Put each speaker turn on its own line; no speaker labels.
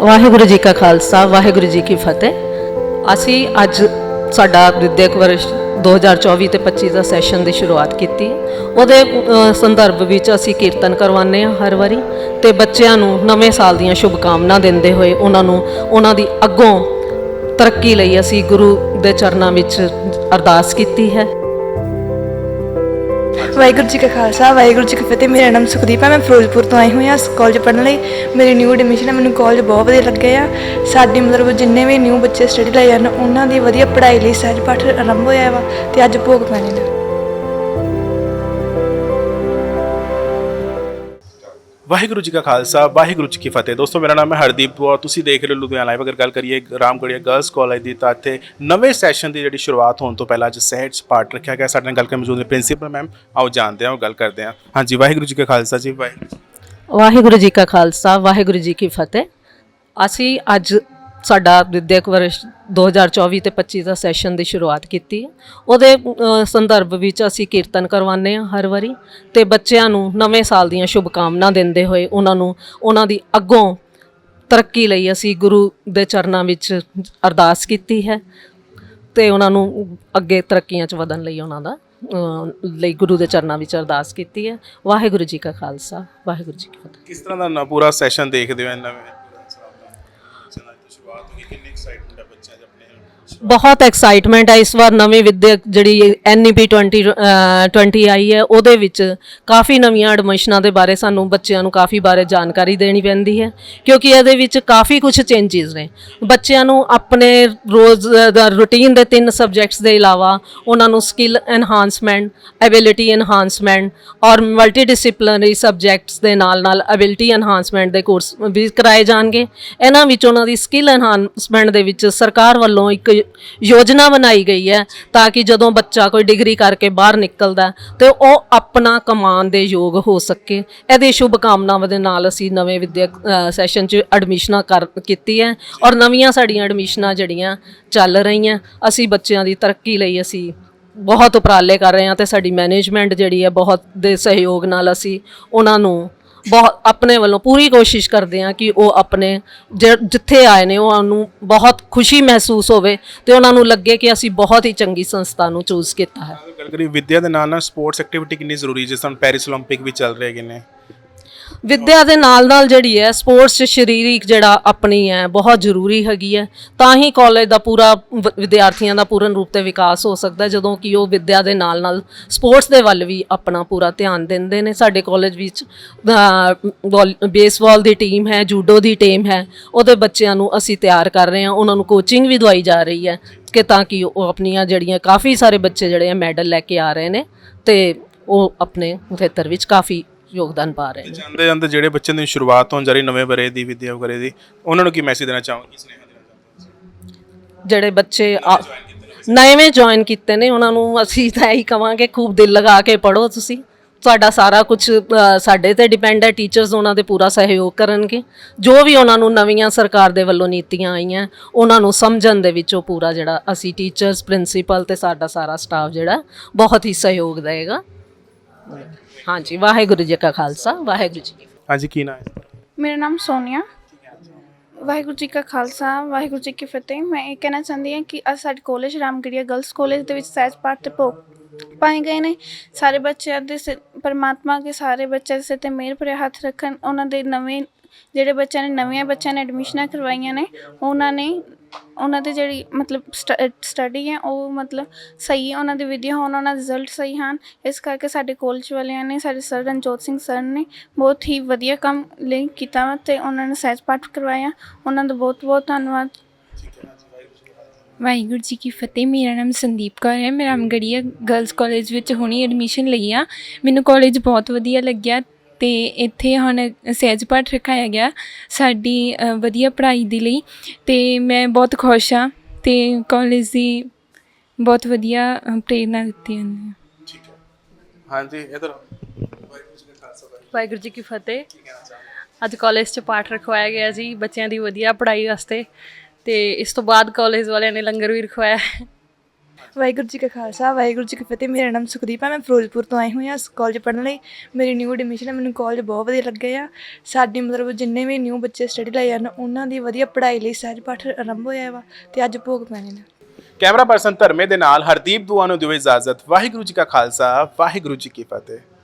ਵਾਹਿਗੁਰੂ ਜੀ ਕਾ ਖਾਲਸਾ, ਵਾਹਿਗੁਰੂ ਜੀ ਕੀ ਫਤਿਹ। ਅਸੀਂ ਅੱਜ ਸਾਡਾ ਵਿਦਿਅਕ ਵਰਸ਼ 2024 ਤੇ 25 ਦਾ ਸੈਸ਼ਨ ਦੀ ਸ਼ੁਰੂਆਤ ਕੀਤੀ। ਉਹਦੇ ਸੰਦਰਭ ਵਿੱਚ ਅਸੀਂ ਕੀਰਤਨ ਕਰਵਾਉਂਦੇ ਹਾਂ ਹਰ ਵਾਰੀ ਤੇ ਬੱਚਿਆਂ ਨੂੰ ਨਵੇਂ ਸਾਲ ਦੀਆਂ ਸ਼ੁਭਕਾਮਨਾ ਦਿੰਦੇ ਹੋਏ ਉਹਨਾਂ ਨੂੰ ਉਹਨਾਂ ਦੀ ਅੱਗੋਂ ਤਰੱਕੀ ਲਈ ਅਸੀਂ ਗੁਰੂ ਦੇ ਚਰਨਾਂ ਵਿੱਚ ਅਰਦਾਸ ਕੀਤੀ ਹੈ।
ਵਾਹਿਗੁਰੂ ਜੀ ਕਾ ਖਾਲਸਾ, ਵਾਹਿਗੁਰੂ ਜੀ ਕੀ ਫਤਿਹ। ਮੇਰਾ ਨਾਮ ਸੁਖਦੀਪ ਹੈ, ਮੈਂ ਫਿਰੋਜ਼ਪੁਰ ਤੋਂ ਆਈ ਹੋਈ ਹਾਂ। ਕਾਲਜ ਪੜ੍ਹਨ ਲਈ ਮੇਰੀ ਨਿਊ ਐਡਮਿਸ਼ਨ ਹੈ। ਮੈਨੂੰ ਕਾਲਜ ਬਹੁਤ ਵਧੀਆ ਲੱਗੇ ਆ। ਸਾਡੀ ਮਤਲਬ ਜਿੰਨੇ ਵੀ ਨਿਊ ਬੱਚੇ ਸਟੱਡੀ ਲਈ ਹਨ, ਉਹਨਾਂ ਦੀ ਵਧੀਆ ਪੜ੍ਹਾਈ ਲਈ ਸਹਿਜ ਪਾਠ ਆਰੰਭ ਹੋਇਆ ਵਾ ਤੇ ਅੱਜ ਭੋਗ ਪੈਣੇ ਨੇ।
ਵਾਹਿਗੁਰੂ ਜੀ ਕਾ ਖਾਲਸਾ, ਵਾਹਿਗੁਰੂ ਜੀ ਕੀ ਫਤਿਹ। ਦੋਸਤੋ, ਮੇਰਾ ਨਾਮ ਹੈ ਹਰਦੀਪ ਔਰ ਤੁਸੀਂ ਦੇਖ ਰਹੇ ਹੋ ਲੁਧਿਆਣਾ ਲਾਈਵ ਅਗਰ ਗੱਲ ਕਰੀਏ ਰਾਮਗੜੀਆ ਗਰਲਸ ਕਾਲਜ ਦੀ, ਤਾਂ ਇੱਥੇ ਨਵੇਂ ਸੈਸ਼ਨ ਦੀ ਜਿਹੜੀ ਸ਼ੁਰੂਆਤ ਹੋਣ ਤੋਂ ਪਹਿਲਾਂ ਅੱਜ ਸਹਿਜ ਪਾਠ ਰੱਖਿਆ ਗਿਆ। ਸਾਡੇ ਨਾਲ ਗੱਲ ਕਰਨ ਮੌਜੂਦ ਨੇ ਪ੍ਰਿੰਸੀਪਲ ਮੈਮ ਆਓ, ਜਾਣਦੇ ਹਾਂ, ਉਹ ਗੱਲ ਕਰਦੇ ਹਾਂ। ਹਾਂਜੀ, ਵਾਹਿਗੁਰੂ ਜੀ ਕਾ ਖਾਲਸਾ ਜੀ, ਵਾਹਿਗੁਰੂ
ਵਾਹਿਗੁਰੂ ਜੀ ਕਾ ਖਾਲਸਾ, ਵਾਹਿਗੁਰੂ ਜੀ ਕੀ ਫਤਿਹ। ਅਸੀਂ ਅੱਜ ਸਾਡਾ ਵਿੱਦਿਅਕ ਵਰਸ਼ 2024 ਤੇ 25 ਦਾ ਸੈਸ਼ਨ ਦੀ ਸ਼ੁਰੂਆਤ ਕੀਤੀ ਹੈ। ਉਹਦੇ ਸੰਦਰਭ ਵਿੱਚ ਅਸੀਂ ਕੀਰਤਨ ਕਰਵਾਉਂਦੇ ਹਾਂ ਹਰ ਵਾਰੀ ਤੇ ਬੱਚਿਆਂ ਨੂੰ ਨਵੇਂ ਸਾਲ ਦੀਆਂ ਸ਼ੁਭਕਾਮਨਾ ਦਿੰਦੇ ਹੋਏ ਉਹਨਾਂ ਨੂੰ ਉਹਨਾਂ ਦੀ ਅੱਗੋਂ ਤਰੱਕੀ ਲਈ ਅਸੀਂ ਗੁਰੂ ਦੇ ਚਰਨਾਂ ਵਿੱਚ ਅਰਦਾਸ ਕੀਤੀ ਹੈ ਤੇ ਉਹਨਾਂ ਨੂੰ ਅੱਗੇ ਤਰੱਕੀਆਂ 'ਚ ਵਧਣ ਲਈ ਉਹਨਾਂ ਦਾ ਲਈ ਗੁਰੂ ਦੇ ਚਰਨਾਂ ਵਿੱਚ ਅਰਦਾਸ ਕੀਤੀ ਹੈ। ਵਾਹਿਗੁਰੂ ਜੀ ਕਾ ਖਾਲਸਾ, ਵਾਹਿਗੁਰੂ ਜੀ ਕੀ ਫਤਿਹ।
ਕਿਸ ਤਰ੍ਹਾਂ ਦਾ ਨ- ਪੂਰਾ ਸੈਸ਼ਨ ਦੇਖਦੇ ਹੋ ਇਹ ਨਵੇਂ ਬਾਅਦ ਦੀ ਸ਼ੁਰੂਆਤ ਹੋਈ ਕਿੰਨੀ ਐਕਸਾਈਟਮੈਂਟ ਹੈ ਬੱਚਿਆਂ 'ਚ ਆਪਣੇ
ਬਹੁਤ ਐਕਸਾਈਟਮੈਂਟ ਹੈ ਇਸ ਵਾਰ ਨਵੀਂ ਵਿਦਿਅਕ ਜਿਹੜੀ E ਐਨਈਪੀ 20 ਅ, 20 ਆਈ ਹੈ ਉਹਦੇ ਵਿੱਚ ਕਾਫੀ ਨਵੀਆਂ ਐਡਮਿਸ਼ਨਾਂ ਦੇ ਬਾਰੇ ਸਾਨੂੰ ਬੱਚਿਆਂ ਨੂੰ ਕਾਫੀ ਬਾਰੇ ਜਾਣਕਾਰੀ ਦੇਣੀ ਪੈਂਦੀ ਹੈ ਕਿਉਂਕਿ ਇਹਦੇ ਵਿੱਚ ਕਾਫੀ ਕੁਝ ਚੇਂਜਸ ਨੇ। ਬੱਚਿਆਂ ਨੂੰ ਆਪਣੇ ਰੋਜ਼ ਦਾ ਰੂਟੀਨ ਦੇ ਤਿੰਨ ਸਬਜੈਕਟਸ ਦੇ ਇਲਾਵਾ ਉਹਨਾਂ ਨੂੰ ਸਕਿੱਲ ਐਨਹਾਂਸਮੈਂਟ ਐਬਿਲਿਟੀ ਐਨਹਾਂਸਮੈਂਟ ਔਰ ਮਲਟੀ ਡਿਸਪਲਿਨਰੀ ਸਬਜੈਕਟਸ ਦੇ ਨਾਲ ਨਾਲ ਐਬਿਲਿਟੀ ਐਨਹਾਂਸਮੈਂਟ ਦੇ ਕੋਰਸ ਵੀ ਕਰਾਏ ਜਾਣਗੇ। ਇਹਨਾਂ ਵਿੱਚ ਉਹਨਾਂ ਦੀ ਸਕਿੱਲ ਐਨਹਾਂਸਮੈਂਟ ਦੇ ਵਿੱਚ ਸਰਕਾਰ ਵੱਲੋਂ ਇੱਕ ਯੋਜਨਾ ਬਣਾਈ ਗਈ ਹੈ ਤਾਂ ਕਿ ਜਦੋਂ ਬੱਚਾ ਕੋਈ ਡਿਗਰੀ ਕਰਕੇ ਬਾਹਰ ਨਿਕਲਦਾ ਤੇ ਉਹ ਆਪਣਾ ਕਮਾਉਣ ਦੇ ਯੋਗ ਹੋ ਸਕੇ। ਇਹਦੇ ਸ਼ੁਭ ਕਾਮਨਾਵਾਂ ਦੇ ਨਾਲ ਅਸੀਂ ਨਵੇਂ ਵਿਦਿਅਕ ਸੈਸ਼ਨ 'ਚ ਐਡਮਿਸ਼ਨਾਂ ਕਰ ਕੀਤੀ ਹੈ ਔਰ ਨਵੀਆਂ ਸਾਡੀਆਂ ਐਡਮਿਸ਼ਨਾਂ ਜਿਹੜੀਆਂ ਚੱਲ ਰਹੀਆਂ। ਅਸੀਂ ਬੱਚਿਆਂ ਦੀ ਤਰੱਕੀ ਲਈ ਅਸੀਂ ਬਹੁਤ ਉਪਰਾਲੇ ਕਰ ਰਹੇ ਹਾਂ ਤੇ ਸਾਡੀ ਮੈਨੇਜਮੈਂਟ ਜਿਹੜੀ ਹੈ ਬਹੁਤ ਦੇ ਸਹਿਯੋਗ ਨਾਲ ਅਸੀਂ ਉਹਨਾਂ ਨੂੰ ਬਹੁਤ ਆਪਣੇ ਵੱਲੋਂ ਪੂਰੀ ਕੋਸ਼ਿਸ਼ ਕਰਦੇ ਹਾਂ ਕਿ ਉਹ ਆਪਣੇ ਜ- ਜਿੱਥੇ ਆਏ ਨੇ ਉਹਨਾਂ ਨੂੰ ਬਹੁਤ ਖੁਸ਼ੀ ਮਹਿਸੂਸ ਹੋਵੇ ਤੇ ਉਹਨਾਂ ਨੂੰ ਲੱਗੇ ਕਿ ਅਸੀਂ ਬਹੁਤ ਹੀ ਚੰਗੀ ਸੰਸਥਾ ਨੂੰ ਚੂਜ਼ ਕੀਤਾ ਹੈ
ਅਗਰ ਗੱਲ ਕਰੀਏ ਵਿੱਦਿਆ ਦੇ ਨਾਲ ਨਾਲ ਸਪੋਰਟਸ ਐਕਟੀਵਿਟੀ ਕਿੰਨੀ ਜ਼ਰੂਰੀ ਹੈ ਜਿਸ ਤਰ੍ਹਾਂ ਪੈਰਿਸ 올림픽 ਵੀ ਚੱਲ ਰਹੇ ਹੈਗੇ ਨੇ
ਵਿੱਦਿਆ ਦੇ ਨਾਲ ਨਾਲ ਜਿਹੜੀ ਹੈ ਸਪੋਰਟਸ 'ਚ ਸਰੀਰਿਕ ਜਿਹੜਾ ਆਪਣੀ ਹੈ ਬਹੁਤ ਜ਼ਰੂਰੀ ਹੈਗੀ ਹੈ। ਤਾਂ ਹੀ ਕਾਲਜ ਦਾ ਪੂਰਾ ਵ- ਵਿਦਿਆਰਥੀਆਂ ਦਾ ਪੂਰਨ ਰੂਪ ਤੇ ਵਿਕਾਸ ਹੋ ਸਕਦਾ ਹੈ, ਜਦੋਂ ਕਿ ਉਹ ਵਿੱਦਿਆ ਦੇ ਨਾਲ ਨਾਲ ਸਪੋਰਟਸ ਦੇ ਵੱਲ ਵੀ ਆਪਣਾ ਪੂਰਾ ਧਿਆਨ ਦਿੰਦੇ ਨੇ। ਸਾਡੇ ਕਾਲਜ ਵਿੱਚ ਬੇਸਬਾਲ ਦੀ ਟੀਮ ਹੈ ਜੂਡੋ ਦੀ ਟੀਮ ਹੈ ਉਹਦੇ ਬੱਚਿਆਂ ਨੂੰ ਅਸੀਂ ਤਿਆਰ ਕਰ ਰਹੇ ਹਾਂ। ਉਹਨਾਂ ਨੂੰ ਕੋਚਿੰਗ ਵੀ ਦਵਾਈ ਜਾ ਰਹੀ ਹੈ ਕਿ ਤਾਂ ਕਿ ਉਹ ਆਪਣੀਆਂ ਜਿਹੜੀਆਂ ਕਾਫੀ ਸਾਰੇ ਬੱਚੇ ਜਿਹੜੇ ਆ ਮੈਡਲ ਲੈ ਕੇ ਆ ਰਹੇ ਨੇ ਤੇ ਉਹ ਆਪਣੇ ਖੇਤਰ ਵਿੱਚ ਕਾਫੀ ਯੋਗਦਾਨ ਪਾ ਰਹੇ ਨੇ।
ਜਾਂਦੇ ਜਾਂਦੇ ਜਿਹੜੇ ਬੱਚਿਆਂ ਦੀ ਸ਼ੁਰੂਆਤ ਹੋਣ ਜਾ ਰਹੀ ਨਵੇਂ ਬਰੇ ਦੀ ਵਿੱਦਿਆ ਵਗੈਰੇ ਦੀ ਉਹਨਾਂ ਨੂੰ ਕੀ ਮੈਸੇਜ ਦੇਣਾ ਚਾਹੋਗੇ? ਸੁਨੇਹਾ ਦੇਣਾ
ਜਿਹੜੇ ਬੱਚੇ ਆ- ਨਵੇਂ ਜੁਆਇਨ ਕੀਤੇ ਨੇ ਉਹਨਾਂ ਨੂੰ ਅਸੀਂ ਤਾਂ ਇਹੀ ਕਵਾਂਗੇ ਖੂਬ ਦਿਲ ਲਗਾ ਕੇ ਪੜੋ ਤੁਸੀਂ। ਤੁਹਾਡਾ ਸਾਰਾ ਕੁਝ ਸਾਡੇ ਤੇ ਡਿਪੈਂਡ ਹੈ ਟੀਚਰਸ ਉਹਨਾਂ ਦੇ ਪੂਰਾ ਸਹਿਯੋਗ ਕਰਨਗੇ। ਜੋ ਵੀ ਉਹਨਾਂ ਨੂੰ ਨਵੀਆਂ ਸਰਕਾਰ ਦੇ ਵੱਲੋਂ ਨੀਤੀਆਂ ਆਈਆਂ ਉਹਨਾਂ ਨੂੰ ਸਮਝਣ ਦੇ ਵਿੱਚ ਉਹ ਪੂਰਾ ਜਿਹੜਾ ਅਸੀਂ ਟੀਚਰਸ ਪ੍ਰਿੰਸੀਪਲ ਤੇ ਸਾਡਾ ਸਾਰਾ ਸਟਾਫ ਜਿਹੜਾ ਬਹੁਤ ਹੀ ਸਹਿਯੋਗ ਦੇਗਾ ਹਾਂਜੀ ਵਾਹਿਗੁਰੂ ਜੀ ਕਾ ਖਾਲਸਾ ਵਾਹਿਗੁਰੂ ਜੀ ਕੀ ਫਤਿਹ।
ਹਾਂਜੀ ਕੀ ਨਾਮ ਹੈ?
ਮੇਰਾ ਨਾਮ ਸੋਨੀਆ। ਵਾਹਿਗੁਰੂ ਜੀ ਕਾ ਖਾਲਸਾ ਵਾਹਿਗੁਰੂ ਜੀ ਕੀ ਫਤਿਹ। ਮੈਂ ਇਹ ਕਹਿਣਾ ਚਾਹੁੰਦੀ ਹਾਂ ਕਿ ਅੱਜ ਸਾਡੇ ਕਾਲਜ ਰਾਮਗੜੀਆ ਗਰਲਸ ਕਾਲਜ ਦੇ ਵਿੱਚ ਸਹਿਜ ਪਾਠ ਤੇ ਭੋਗ ਪਾਏ ਗਏ ਨੇ। ਸਾਰੇ ਬੱਚਿਆਂ ਦੇ ਸਿਰ ਪਰਮਾਤਮਾ ਕੇ ਸਾਰੇ ਬੱਚਿਆਂ ਦੇ ਸਿਰ ਤੇ ਮਿਹਰ ਭਰਿਆ ਹੱਥ ਰੱਖਣ ਉਹਨਾਂ ਦੇ ਨਵੇਂ ਜਿਹੜੇ ਬੱਚਿਆਂ ਨੇ ਨਵੀਆਂ ਬੱਚਿਆਂ ਨੇ ਐਡਮਿਸ਼ਨਾਂ ਕਰਵਾਈਆਂ ਨੇ ਉਹਨਾਂ ਨੇ ਉਹਨਾਂ ਦੀ ਜਿਹੜੀ ਮਤਲਬ ਸਟੱਡੀ ਹੈ, ਉਹ ਮਤਲਬ ਸਹੀ ਹੈ, ਉਹਨਾਂ ਦੀ ਵਿਦਿਆ ਹੋਣ, ਉਹਨਾਂ ਦੇ ਰਿਜ਼ਲਟ ਸਹੀ ਹਨ। ਇਸ ਕਰਕੇ ਸਾਡੇ ਕਾਲਜ ਵਾਲਿਆਂ ਨੇ, ਸਾਡੇ ਸਰ ਰਣਜੋਤ ਸਿੰਘ ਸਰ ਨੇ ਬਹੁਤ ਹੀ ਵਧੀਆ ਕੰਮ ਲਈ ਕੀਤਾ ਵਾ ਤੇ ਉਹਨਾਂ ਨੇ ਸਹਿਜ ਪਾਠ ਕਰਵਾਇਆ। ਉਹਨਾਂ ਦਾ ਬਹੁਤ ਬਹੁਤ ਧੰਨਵਾਦ।
ਵਾਹਿਗੁਰੂ ਜੀ ਕੀ ਫਤਿਹ। ਮੇਰਾ ਨਾਮ ਸੰਦੀਪ ਕੌਰ ਹੈ। ਮੈਂ ਰਾਮਗੜੀਆ ਗਰਲਸ ਕਾਲਜ ਵਿੱਚ ਹੁਣੀ ਐਡਮਿਸ਼ਨ ਲਈ ਆ ਮੈਨੂੰ ਕਾਲਜ ਬਹੁਤ ਵਧੀਆ ਲੱਗਿਆ। ਤੇ ਇੱਥੇ ਹੁਣ ਸਹਿਜ ਪਾਠ ਰਖਾਇਆ ਗਿਆ ਸਾਡੀ ਵਧੀਆ ਪੜ੍ਹਾਈ ਦੇ ਲਈ ਤੇ ਮੈਂ ਬਹੁਤ ਖੁਸ਼ ਹਾਂ ਤੇ ਕਾਲਜ ਦੀ ਬਹੁਤ ਵਧੀਆ ਪ੍ਰੇਰਨਾ ਦਿੱਤੀ ਹਨ
ਹਾਂਜੀ ਇਧਰ
ਵਾਹਿਗੁਰੂ ਜੀ ਕੀ ਫਤਿਹ। ਅੱਜ ਕਾਲਜ 'ਚ ਪਾਠ ਰਖਵਾਇਆ ਗਿਆ ਜੀ ਬੱਚਿਆਂ ਦੀ ਵਧੀਆ ਪੜ੍ਹਾਈ ਵਾਸਤੇ ਤੇ ਇਸ ਤੋਂ ਬਾਅਦ ਕਾਲਜ ਵਾਲਿਆਂ ਨੇ ਲੰਗਰ ਵੀ ਰਖਵਾਇਆ। ਹੈ।
ਵਾਹਿਗੁਰੂ ਜੀ ਕਾ ਖਾਲਸਾ, ਵਾਹਿਗੁਰੂ ਜੀ ਕੀ ਫਤਿਹ। ਮੇਰਾ ਨਾਮ ਸੁਖਦੀਪ ਹੈ ਮੈਂ ਫਿਰੋਜ਼ਪੁਰ ਤੋਂ ਆਈ ਹੋਈ ਹਾਂ ਕਾਲਜ ਪੜ੍ਹਨ ਲਈ। ਮੇਰੀ ਨਿਊ ਐਡਮਿਸ਼ਨ ਹੈ ਮੈਨੂੰ ਕਾਲਜ ਬਹੁਤ ਵਧੀਆ ਲੱਗੇ ਆ। ਸਾਡੀ ਮਤਲਬ ਜਿੰਨੇ ਵੀ ਨਿਊ ਬੱਚੇ ਸਟੱਡੀ ਲਈ ਹਨ ਉਹਨਾਂ ਦੀ ਵਧੀਆ ਪੜ੍ਹਾਈ ਲਈ ਸਹਿਜ ਪਾਠ ਆਰੰਭ ਹੋਇਆ ਵਾ ਤੇ ਅੱਜ ਭੋਗ ਪੈਣੇ ਨੇ।
ਕੈਮਰਾ ਪਰਸਨ ਧਰਮੇ ਦੇ ਨਾਲ ਹਰਦੀਪ ਦੁਆ ਨੂੰ ਦਿਓ ਇਜਾਜ਼ਤ। ਵਾਹਿਗੁਰੂ ਜੀ ਕਾ ਖਾਲਸਾ, ਵਾਹਿਗੁਰੂ ਜੀ ਕੀ ਫਤਿਹ।